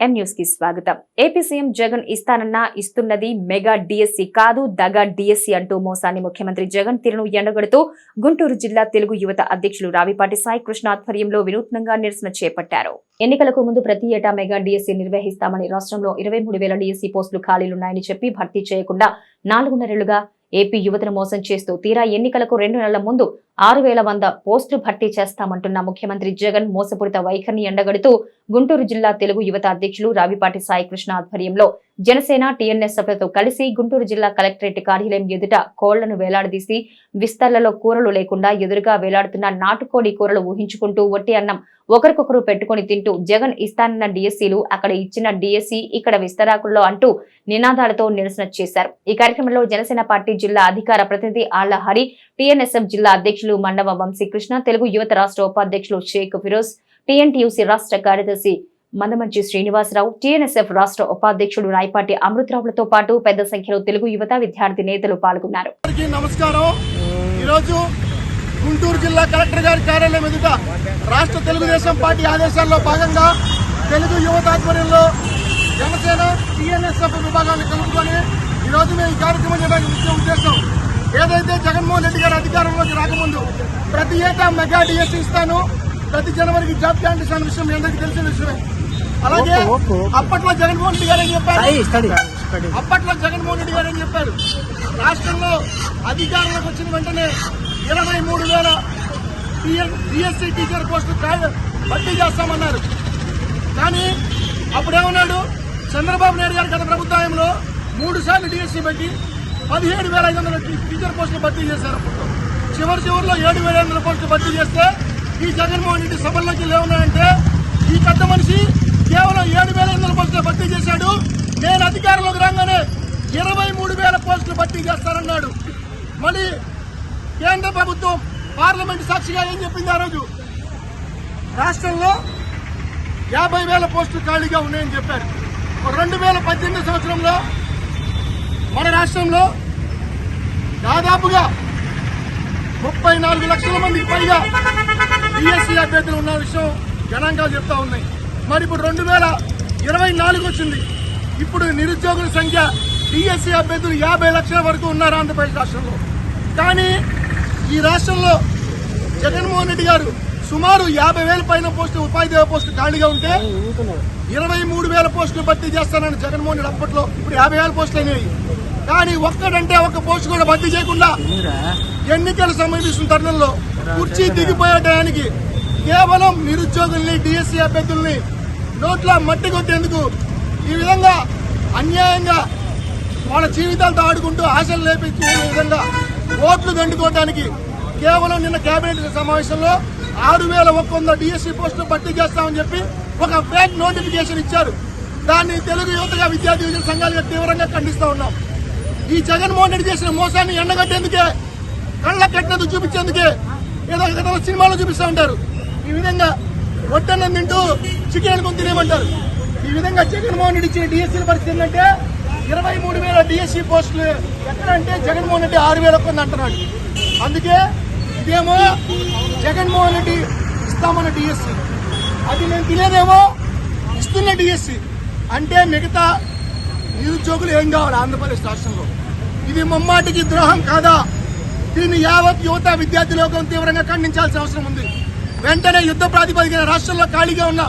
ఎం న్యూస్కి స్వాగతం. AP CM Jagan ఇస్తానన్నా ఇస్తున్నది మెగా డిఎస్సి కాదు దగా డిఎస్సి అంటూ మోసాన్ని ముఖ్యమంత్రి జగన్ తీరును ఎండగడుతూ గుంటూరు జిల్లా తెలుగు యువత అధ్యక్షులు రావిపాటి సాయి కృష్ణ ఆధ్వర్యంలో వినూత్నంగా నిరసన చేపట్టారు. ఎన్నికలకు ముందు ప్రతి ఏటా మెగా డిఎస్సి నిర్వహిస్తామని రాష్ట్రంలో ఇరవై మూడు వేల డిఎస్సి పోస్టులు ఖాళీలున్నాయని చెప్పి భర్తీ చేయకుండా నాలుగున్నరేళ్ళుగా ఏపీ యువతను మోసం చేస్తూ తీరా ఎన్నికలకు రెండు నెలల ముందు ఆరు వేల వంద పోస్టులు భర్తీ చేస్తామంటున్న ముఖ్యమంత్రి జగన్ మోసపూరిత వైఖరిని ఎండగడుతూ గుంటూరు జిల్లా తెలుగు యువత అధ్యక్షులు రావిపాటి సాయికృష్ణ ఆధ్వర్యంలో జనసేన టీఎన్ఎస్ఎఫ్లతో కలిసి గుంటూరు జిల్లా కలెక్టరేట్ కార్యాలయం ఎదుట కోళ్ళను వేలాడదీసి విస్తర్లలో కూరలు లేకుండా ఎదురుగా వేలాడుతున్న నాటుకోడి కూరలు ఊహించుకుంటూ వట్టి అన్నం ఒకరికొకరు పెట్టుకుని తింటూ జగన్ ఇస్తానన్న డిఎస్సీలు అక్కడ ఇచ్చిన డిఎస్సీ ఇక్కడ విస్తరాకుల్లో అంటూ నినాదాలతో నిరసన చేశారు. ఈ కార్యక్రమంలో జనసేన పార్టీ జిల్లా అధికార ప్రతినిధి ఆళ్ళ హరి టీఎన్ఎస్ఎఫ్ జిల్లా అధ్యక్షులు మండవ వంశీకృష్ణ తెలుగు యువత రాష్ట్ర ఉపాధ్యక్షులు షేక్ ఫిరోజ్ టీఎన్టీయూసీ రాష్ట్ర కార్యదర్శి మందమంచి శ్రీనివాసరావు టీఎన్ఎస్ఎఫ్ రాష్ట్ర ఉపాధ్యక్షుడు రాయపాటి అమృతరావులతో పాటు పెద్ద సంఖ్యలో తెలుగు యువత విద్యార్థి నేతలు పాల్గొన్నారు. నమస్కారం. ఈరోజు గుంటూరు జిల్లా కలెక్టర్ గారి కార్యాలయం ఎదుట రాష్ట్ర తెలుగుదేశం పార్టీ ఆదేశాల్లో భాగంగా తెలుగు యువత ఆధ్వర్యంలో జనసేన టీఎన్ఎస్ఎఫ్ విభాగాన్ని కలుపుకొని ఈరోజు మేము ఈ కార్యక్రమం చేయడానికి ముఖ్య ఉద్దేశం ఏదైతే జగన్మోహన్ రెడ్డి గారు అధికారంలోకి రాకముందు ప్రతి ఏటా మెగా డిఎస్సీ ఇస్తాను ప్రతి జనవరికి జాబ్ క్యాంటీస్ అనే విషయం మీ అందరికీ తెలిసిన విషయమే. అలాగే అప్పట్లో జగన్మోహన్ రెడ్డి గారు ఏం చెప్పారు? అప్పట్లో జగన్మోహన్ రెడ్డి గారు ఏం చెప్పారు? రాష్ట్రంలో అధికారంలోకి వచ్చిన వెంటనే ఇరవై మూడు వేల బిఎస్సీ టీచర్ పోస్టు భర్తీ చేస్తామన్నారు. కానీ అప్పుడేమన్నాడు? చంద్రబాబు నాయుడు గారి గత ప్రభుత్వంలో మూడు సార్లు డిఎస్సీ పెట్టి పదిహేడు వేల ఐదు వందల టీచర్ పోస్టులు భర్తీ చేశారు అప్పుడు చివరి చివరిలో ఏడు వేల ఐదు వందల పోస్టులు భర్తీ చేస్తే ఈ జగన్మోహన్ రెడ్డి సభల్లోకి లేవున్నాయంటే ఈ పెద్ద మనిషి కేవలం ఏడు వేల ఐదు వందల పోస్టులు భర్తీ చేశాడు. నేను అధికారంలోకి రాగానే ఇరవై మూడు వేల పోస్టులు భర్తీ చేస్తానన్నాడు. మళ్ళీ కేంద్ర ప్రభుత్వం పార్లమెంట్ సాక్షిగా ఏం చెప్పింది ఆ రోజు? రాష్ట్రంలో యాభై వేల పోస్టులు ఖాళీగా ఉన్నాయని చెప్పారు. రెండు వేల పద్దెనిమిది సంవత్సరంలో మన రాష్ట్రంలో దాదాపుగా ముప్పై నాలుగు లక్షల మందికి పైగా డిఎస్సీ అభ్యర్థులు ఉన్న విషయం గణాంకాలు చెప్తా ఉన్నాయి. మరి ఇప్పుడు రెండు వేల ఇరవై నాలుగు వచ్చింది. ఇప్పుడు నిరుద్యోగుల సంఖ్య డిఎస్సీ అభ్యర్థులు యాభై లక్షల వరకు ఉన్నారు ఆంధ్రప్రదేశ్ రాష్ట్రంలో. కానీ ఈ రాష్ట్రంలో జగన్మోహన్ రెడ్డి గారు సుమారు యాభై వేల పైన పోస్టులు ఉపాధ్యాయ పోస్టులు ఖాళీగా ఉంటే ఇరవై మూడు వేల పోస్టులు భర్తీ చేస్తానని జగన్మోహన్ రెడ్డి అప్పట్లో ఇప్పుడు యాభై వేల పోస్టులు అయినాయి. కానీ ఒక్కడంటే ఒక్క పోస్టు కూడా భర్తీ చేయకుండా ఎన్నికలు సమీపిస్తున్న తరుణంలో కుర్చీ దిగిపోయే టయానికి కేవలం నిరుద్యోగుల్ని డిఎస్సీ అభ్యర్థుల్ని నోట్ల మట్టి కొట్టేందుకు ఈ విధంగా అన్యాయంగా వాళ్ళ జీవితాలతో ఆడుకుంటూ ఆశలు లేపించే విధంగా ఓట్లు దండుకోవడానికి కేవలం నిన్న కేబినెట్ సమావేశంలో ఆరు వేల ఒక్క వంద డిఎస్సీ పోస్టులు భర్తీ చేస్తామని చెప్పి ఒక ఫేక్ నోటిఫికేషన్ ఇచ్చారు. దాన్ని తెలుగు యువతగా విద్యార్థి యువజన సంఘాలుగా తీవ్రంగా ఖండిస్తూ ఉన్నాం. ఈ జగన్మోహన్ రెడ్డి చేసిన మోసాన్ని ఎండగట్టేందుకే కళ్ళ కట్టినది చూపించేందుకే ఏదో సినిమాలో చూపిస్తూ ఉంటారు. ఈ విధంగా వడ్డన్నం తింటూ చికెన్ అనుకుని తినేమంటారు ఈ విధంగా జగన్మోహన్ రెడ్డి ఇచ్చిన డిఎస్సీల పరిస్థితి ఏంటంటే ఇరవై మూడు వేల డిఎస్సీ పోస్టులు ఎక్కడంటే జగన్మోహన్ రెడ్డి ఆరు వేల కొంది అంటున్నాడు. అందుకే ఇదేమో జగన్మోహన్ రెడ్డి ఇస్తామన్న డిఎస్సీ అది మేము తినేదేమో ఇస్తున్న డిఎస్సీ అంటే మిగతా నిరుద్యోగులు ఏం కావాలి ఆంధ్రప్రదేశ్ రాష్ట్రంలో? ఇది ముమ్మాటికి ద్రోహం కాదా? దీన్ని యావత్ యువత విద్యార్థి లోకం తీవ్రంగా ఖండించాల్సిన అవసరం ఉంది. వెంటనే యుద్ధ ప్రాతిపదికన రాష్ట్రంలో ఖాళీగా ఉన్న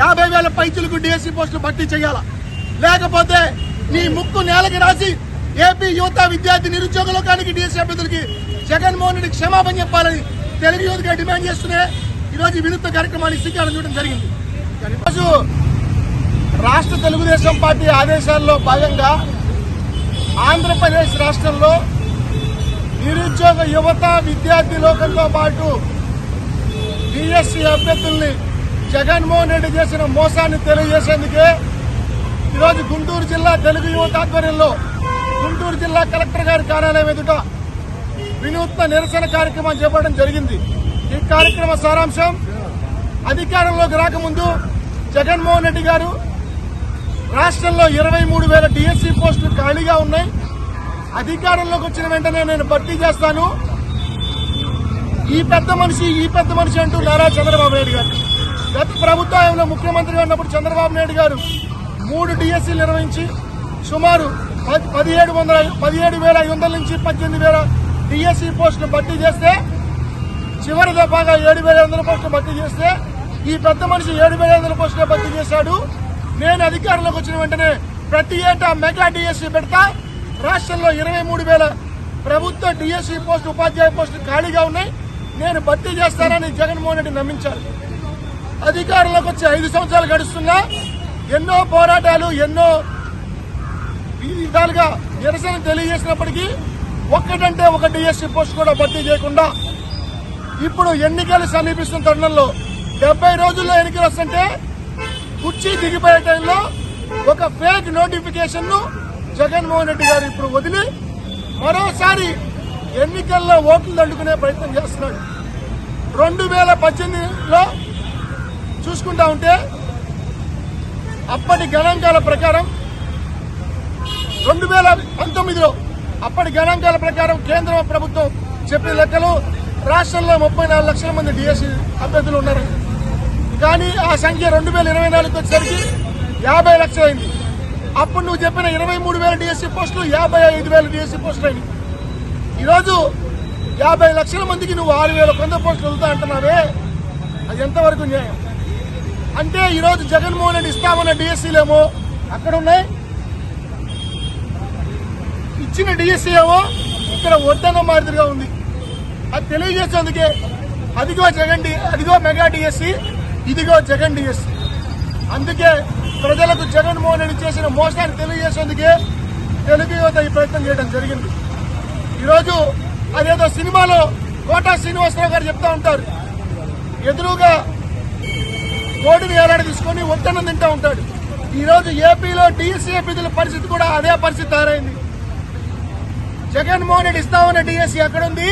యాభై వేల పైచులకు డిఎస్సీ పోస్టులు భర్తీ చేయాల? లేకపోతే నీ ముక్కు నేలకి రాసి ఏపీ యువత విద్యార్థి నిరుద్యోగ లోకానికి డిఎస్సీ అభ్యర్థులకి జగన్మోహన్ రెడ్డి క్షమాపణ చెప్పాలని తెలుగు యువతగా డిమాండ్ చేస్తూనే ఈరోజు వినూత్న కార్యక్రమాన్ని శ్రీకారం చూడడం జరిగింది. ఈరోజు రాష్ట్ర తెలుగుదేశం పార్టీ ఆదేశాల్లో భాగంగా ఆంధ్రప్రదేశ్ రాష్ట్రంలో నిరుద్యోగ యువత విద్యార్థి లోకంతో పాటు డిఎస్సి అభ్యర్థుల్ని జగన్మోహన్ రెడ్డి చేసిన మోసాన్ని తెలియజేసేందుకే ఈరోజు గుంటూరు జిల్లా తెలుగు యువత ఆధ్వర్యంలో గుంటూరు జిల్లా కలెక్టర్ గారి కార్యాలయం ఎదుట వినూత్న నిరసన కార్యక్రమం చేపట్టడం జరిగింది. ఈ కార్యక్రమ సారాంశం అధికారంలోకి రాకముందు జగన్మోహన్ రెడ్డి గారు రాష్ట్రంలో ఇరవై మూడు వేల డిఎస్సీ పోస్టులు ఖాళీగా ఉన్నాయి. అధికారంలోకి వచ్చిన వెంటనే నేను భర్తీ చేస్తాను. ఈ పెద్ద మనిషి ఈ పెద్ద మనిషి అంటూ నారా చంద్రబాబు నాయుడు గారు. గత ప్రభుత్వంలో ముఖ్యమంత్రిగా ఉన్నప్పుడు చంద్రబాబు నాయుడు గారు మూడు డిఎస్సీలు నిర్వహించి సుమారు పది- పదిహేడు వందల పదిహేడు వేల ఐదు వందల నుంచి పద్దెనిమిది వేల డిఎస్సీ పోస్టులు భర్తీ చేస్తే చివరి దఫాగా ఏడు వేల ఐదు వందల పోస్టులు భర్తీ చేస్తే ఈ పెద్ద మనిషి ఏడు వేల ఐదు వందల పోస్టులు భర్తీ చేశాడు. నేను అధికారంలోకి వచ్చిన వెంటనే ప్రతి ఏటా మెగా డిఎస్సీ పెడతా రాష్ట్రంలో ఇరవై మూడు వేల ప్రభుత్వ డిఎస్సీ పోస్టు ఉపాధ్యాయ పోస్టులు ఖాళీగా ఉన్నాయి. నేను భర్తీ చేస్తానని జగన్మోహన్ రెడ్డి నమ్మించారు. అధికారంలోకి వచ్చి ఐదు సంవత్సరాలు గడుస్తున్నా ఎన్నో పోరాటాలు ఎన్నో విధాలుగా నిరసన తెలియజేసినప్పటికీ ఒక్కటంటే ఒక డిఎస్సీ పోస్ట్ కూడా భర్తీ చేయకుండా ఇప్పుడు ఎన్నికలు సమీపిస్తున్న తరుణంలో డెబ్బై రోజుల్లో ఎన్నికలు వస్తుంటే కుర్చీ దిగిపోయే టైంలో ఒక ఫేక్ నోటిఫికేషన్ను జగన్మోహన్ రెడ్డి గారు ఇప్పుడు వదిలి మరోసారి ఎన్నికల్లో ఓట్లు దండుకునే ప్రయత్నం చేస్తున్నాడు. రెండు వేల పద్దెనిమిదిలో చూసుకుంటా ఉంటే అప్పటి గణాంకాల ప్రకారం రెండు వేల పంతొమ్మిదిలో అప్పటి గణాంకాల ప్రకారం కేంద్ర ప్రభుత్వం చెప్పిన లెక్కలు రాష్ట్రంలో ముప్పై నాలుగు లక్షల మంది డిఎస్సి అభ్యర్థులు ఉన్నారు. కానీ ఆ సంఖ్య రెండు వేల ఇరవై నాలుగుకి వచ్చేసరికి యాభై లక్షలైంది. అప్పుడు నువ్వు చెప్పిన ఇరవై మూడు వేల డిఎస్సి పోస్టులు యాభై ఐదు వేల డిఎస్సి పోస్టులు అయినాయి ఈరోజు యాభై లక్షల మందికి నువ్వు ఆరు వేల కొంద పోస్టులు వదులుతా అంటున్నావే అది ఎంతవరకు న్యాయం? అంటే ఈరోజు జగన్మోహన్ రెడ్డి ఇస్తామన్న డిఎస్సీలేమో అక్కడ ఉన్నాయి ఇచ్చిన డిఎస్సీ ఏమో ఇక్కడ వద్దన్న మాదిరిగా ఉంది. అది తెలియజేసేందుకే అదిగో జగన్ డి అదిగో మెగా డిఎస్సి ఇదిగో జగన్ డిఎస్సి అందుకే ప్రజలకు జగన్మోహన్ రెడ్డి చేసిన మోసాన్ని తెలియజేసేందుకే తెలుగు యువత ఈ ప్రయత్నం చేయడం జరిగింది. ఈరోజు అదేదో సినిమాలో కోటా శ్రీనివాసరావు గారు చెప్తా ఉంటారు. ఎదురుగా కోడిని ఏలాడి తీసుకొని ఒట్టన్నం తింటా ఉంటాడు. ఈరోజు ఏపీలో డిఎస్సీ బిల్లుల పరిస్థితి కూడా అదే పరిస్థితి తయారైంది. జగన్మోహన్ రెడ్డి ఇస్తామన్న డిఎస్సీ ఎక్కడుంది?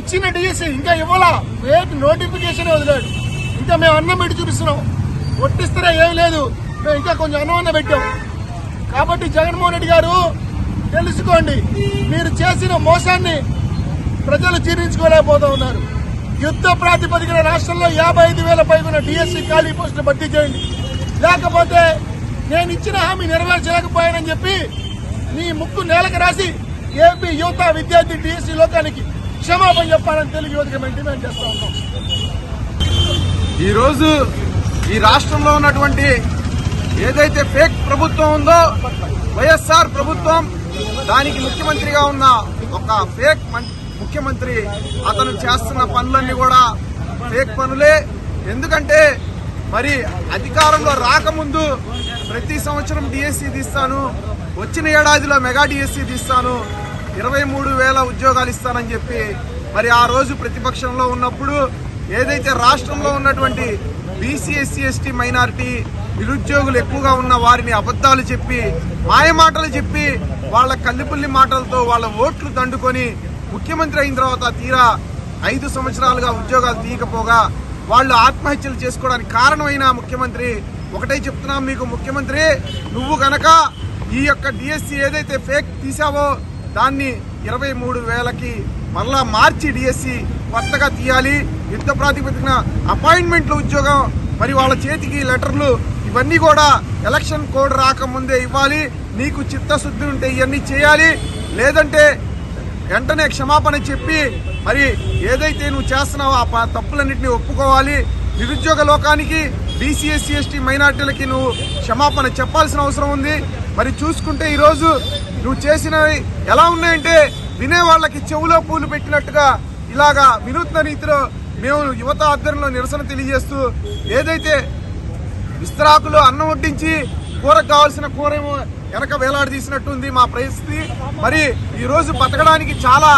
ఇచ్చిన డిఎస్సీ ఇంకా ఇవ్వాలా? రేపు నోటిఫికేషన్ వదిలాడు. ఇంకా మేము అన్నం పెట్టి చూపిస్తున్నాం. ఒట్టిస్తారా ఏం లేదు. మేము ఇంకా కొంచెం అన్నం అన్న పెట్టాం. కాబట్టి జగన్మోహన్ రెడ్డి గారు తెలుసుకోండి. మీరు చేసిన మోసాన్ని ప్రజలు జీర్ణించుకోలేకపోతూ ఉన్నారు. యుద్ధ ప్రాతిపదికన రాష్ట్రంలో యాభై ఐదు వేల పైన డిఎస్సీ ఖాళీ పోస్టులు భర్తీ చేయండి. లేకపోతే నేను ఇచ్చిన హామీ నెరవేర్చలేకపోయానని చెప్పి నీ ముక్కు నేలకు రాసి ఏపీ యువత విద్యార్థి డిఎస్సీ లోకానికి క్షమాపణ చెప్పాలని తెలుగు యువతకి మేము డిమాండ్ చేస్తా ఉన్నాం. ఈరోజు ఈ రాష్ట్రంలో ఉన్నటువంటి ఏదైతే ఫేక్ ప్రభుత్వం ఉందో వైఎస్ఆర్ ప్రభుత్వం దానికి ముఖ్యమంత్రిగా ఉన్న ఒక ఫేక్ మం- ముఖ్యమంత్రి అతను చేస్తున్న పనులన్నీ కూడా ఫేక్ పనులే. ఎందుకంటే మరి అధికారంలో రాకముందు ప్రతి సంవత్సరం డిఎస్సి తీస్తాను వచ్చిన ఏడాదిలో మెగా డిఎస్సి తీస్తాను ఇరవై మూడు వేల ఉద్యోగాలు ఇస్తానని చెప్పి మరి ఆ రోజు ప్రతిపక్షంలో ఉన్నప్పుడు ఏదైతే రాష్ట్రంలో ఉన్నటువంటి బీసీ ఎస్సీ ఎస్టీ మైనారిటీ నిరుద్యోగులు ఎక్కువగా ఉన్న వారిని అబద్ధాలు చెప్పి మాయమాటలు చెప్పి వాళ్ళ కల్లిపుల్లి మాటలతో వాళ్ళ ఓట్లు దండుకొని ముఖ్యమంత్రి అయిన తర్వాత తీరా ఐదు సంవత్సరాలుగా ఉద్యోగాలు తీయకపోగా వాళ్ళు ఆత్మహత్యలు చేసుకోవడానికి కారణమైన ముఖ్యమంత్రి. ఒకటే చెప్తున్నాం మీకు ముఖ్యమంత్రి నువ్వు గనక ఈ యొక్క డిఎస్సి ఏదైతే ఫేక్ తీసావో దాన్ని ఇరవై మూడు వేలకి మరలా మార్చి డిఎస్సి కొత్తగా తీయాలి. యుద్ధ ప్రాతిపదికన అపాయింట్మెంట్ల ఉద్యోగం. మరి వాళ్ళ చేతికి లెటర్లు ఇవన్నీ కూడా ఎలక్షన్ కోడ్ రాకముందే ఇవ్వాలి. నీకు చిత్తశుద్ధి ఉంటే ఇవన్నీ చేయాలి. లేదంటే వెంటనే క్షమాపణ చెప్పి మరి ఏదైతే నువ్వు చేస్తున్నావో ఆ తప్పులన్నింటినీ ఒప్పుకోవాలి. నిరుద్యోగ లోకానికి బీసీ ఎస్సీ ఎస్టీ మైనార్టీలకి నువ్వు క్షమాపణ చెప్పాల్సిన అవసరం ఉంది. మరి చూసుకుంటే ఈరోజు నువ్వు చేసినవి ఎలా ఉన్నాయంటే వినే వాళ్ళకి చెవులో పూలు పెట్టినట్టుగా ఇలాగా వినూత్న రీతిలో మేము యువత ఆధ్వర్యంలో నిరసన తెలియజేస్తూ ఏదైతే విస్తరాకులు అన్నం వడ్డించి కూరకు కావాల్సిన కూర ఏమో వెనక వేలాడదీసినట్టుంది మా పరిస్థితి. మరి ఈరోజు బతకడానికి చాలా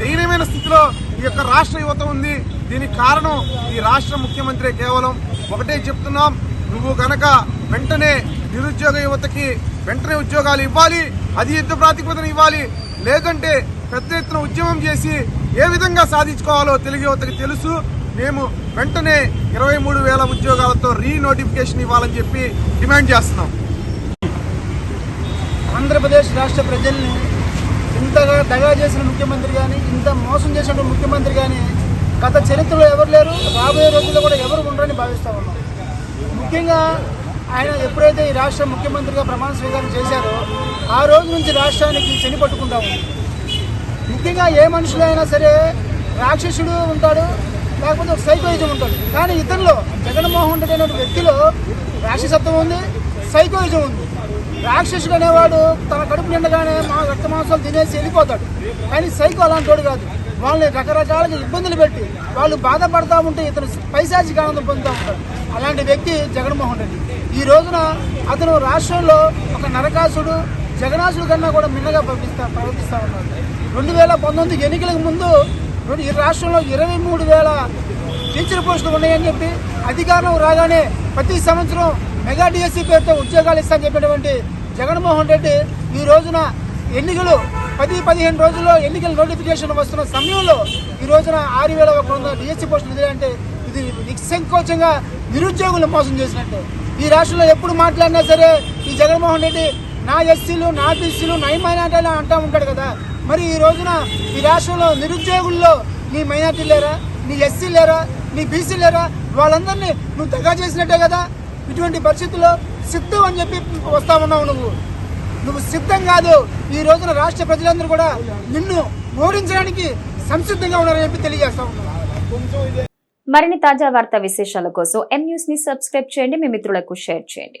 దయనీయమైన స్థితిలో ఈ యొక్క రాష్ట్ర యువత ఉంది. దీనికి కారణం ఈ రాష్ట్ర ముఖ్యమంత్రి కేవలం ఒకటే చెప్తున్నాం. నువ్వు గనక వెంటనే నిరుద్యోగ యువతకి వెంటనే ఉద్యోగాలు ఇవ్వాలి అది యుద్ధ ప్రాతిపదన ఇవ్వాలి లేదంటే పెద్ద ఎత్తున ఉద్యమం చేసి ఏ విధంగా సాధించుకోవాలో తెలుగు యువతకి తెలుసు. మేము వెంటనే ఇరవై మూడు వేల ఉద్యోగాలతో రీనోటిఫికేషన్ ఇవ్వాలని చెప్పి డిమాండ్ చేస్తున్నాం. ఆంధ్రప్రదేశ్ రాష్ట్ర ప్రజల్ని ఇంతగా దగా చేసిన ముఖ్యమంత్రి కానీ ఇంత మోసం చేసిన ముఖ్యమంత్రి కానీ గత చరిత్రలో ఎవరు లేరు రాబోయే రోజుల్లో కూడా ఎవరు ఉండరని భావిస్తా ఉన్నాం. ముఖ్యంగా ఆయన ఎప్పుడైతే ఈ రాష్ట్ర ముఖ్యమంత్రిగా ప్రమాణ స్వీకారం చేశారో ఆ రోజు నుంచి రాష్ట్రానికి చని పట్టుకుంటా ఉంది. ముఖ్యంగా ఏ మనుషులైనా సరే రాక్షసుడు ఉంటాడు లేకపోతే ఒక సైకోయిజం ఉంటుంది. కానీ ఇతనిలో జగన్మోహన్ రెడ్డి అనే వ్యక్తిలో రాక్షసత్వం ఉంది సైకోయిజం ఉంది. రాక్షసుడు అనేవాడు తన కడుపు నిండగానే మా రక్త మాంసాలు తినేసి వెళ్ళిపోతాడు. కానీ సైకో అలాంటి కాదు. వాళ్ళని రకరకాలుగా ఇబ్బందులు పెట్టి వాళ్ళు బాధపడతా ఉంటే ఇతను పైశాచిక ఆనందం పొందుతూ ఉంటాడు. అలాంటి వ్యక్తి జగన్మోహన్ రెడ్డి. ఈ రోజున అతను రాష్ట్రంలో ఒక నరకాసుడు జగనాసుడు కన్నా కూడా మిన్నగా ప్రవర్తిస్తా ప్రవర్తిస్తూ ఉన్నాడు. రెండు వేల పంతొమ్మిది ఎన్నికలకు ముందు ఈ రాష్ట్రంలో ఇరవై మూడు వేల టీచర్ పోస్టులు ఉన్నాయని చెప్పి అధికారం రాగానే ప్రతి సంవత్సరం మెగా డిఎస్సీ పేరుతో ఉద్యోగాలు ఇస్తాను చెప్పినటువంటి జగన్మోహన్ రెడ్డి ఈ రోజున ఎన్నికలు పది పదిహేను రోజుల్లో ఎన్నికల నోటిఫికేషన్ వస్తున్న సమయంలో ఈ రోజున ఆరు వేల ఒక వంద డిఎస్సీ పోస్టులు ఇది అంటే ఇది నిస్సంకోచంగా నిరుద్యోగులు మోసం చేసినట్టు. ఈ రాష్ట్రంలో ఎప్పుడు మాట్లాడినా సరే ఈ జగన్మోహన్ రెడ్డి నా ఎస్సీలు నా బీసీలు నయమైన అంటూ ఉంటాడు కదా. మరి ఈ రోజున ఈ రాష్ట్రంలో నిరుద్యోగుల్లో నీ మైనార్టీ లేరా? నీ ఎస్సీ లేరా? నీ బీసీ లేరా? వాళ్ళందరినీ నువ్వు దగా చేసినట్టే కదా? ఇటువంటి పరిస్థితుల్లో సిద్ధం అని చెప్పి వస్తా ఉన్నావు నువ్వు. నువ్వు సిద్ధం కాదు. ఈ రోజున రాష్ట్ర ప్రజలందరూ కూడా నిన్ను ఓడించడానికి సంసిద్ధంగా ఉన్నారని చెప్పి తెలియజేస్తా ఉన్నాను మరిన్ని తాజా వార్తా విశేషాల కోసం ఎం న్యూస్ని సబ్స్క్రైబ్ చేయండి. మీ మిత్రులకు షేర్ చేయండి.